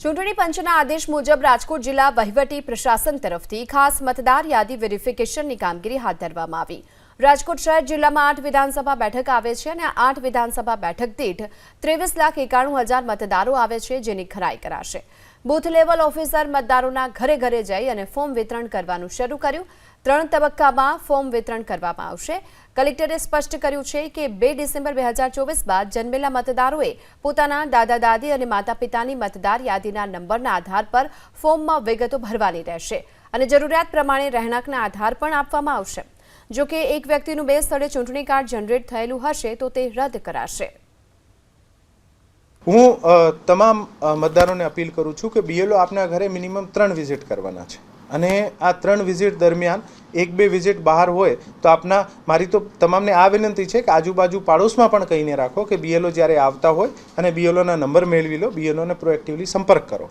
ચૂંટણી પંચના આદેશ મુજબ રાજકોટ જિલ્લા વહીવટી પ્રશાસન તરફથી ખાસ મતદાર યાદી વેરિફિકેશનની કામગીરી હાથ ધરવામાં આવી. રાજકોટ શહેર જિલ્લામાં આઠ વિધાનસભા બેઠક આવે છે અને આઠ વિધાનસભા બેઠક દીઠ ત્રેવીસ લાખ એકાણું હજાર મતદારો આવે છે જેની ખરાઈ કરાશે. બૂથ લેવલ ઓફિસર મતદારોના ઘરે ઘરે જઈ અને ફોર્મ વિતરણ કરવાનું શરૂ કર્યું. ત્રણ તબક્કામાં ફોર્મ વિતરણ કરવામાં આવશે. કલેક્ટરે સ્પષ્ટ કર્યું છે કે બે ડિસેમ્બર બે હજાર ચોવીસ બાદ જન્મેલા મતદારોએ પોતાના દાદા દાદી અને માતા પિતાની મતદાર યાદીના નંબરના આધાર પર ફોર્મમાં વિગતો ભરવાની રહેશે અને જરૂરિયાત પ્રમાણે રહેણાંકના આધાર પણ આપવામાં આવશે. જો કે એક વ્યક્તિનું બે સ્થળે ચૂંટણી કાર્ડ જનરેટ થયેલું હશે, તો તે રદ કરાશે. હું તમામ મતદારોને અપીલ કરું છું કે બીએલઓ આપના ઘરે મિનિમમ ત્રણ વિઝિટ કરવાના છે. અને આ ત્રણ વિઝિટ દરમિયાન એક બે વિઝિટ બહાર હોય, તો આપના, મારી તો તમામને આ વિનંતી છે કે આજુબાજુ પાડોશમાં પણ કહીને રાખો કે બીએલઓ જ્યારે આવતા હોય અને બીએલઓના નંબર મેળવી લો બીએલઓને પ્રોએક્ટિવલી સંપર્ક કરો.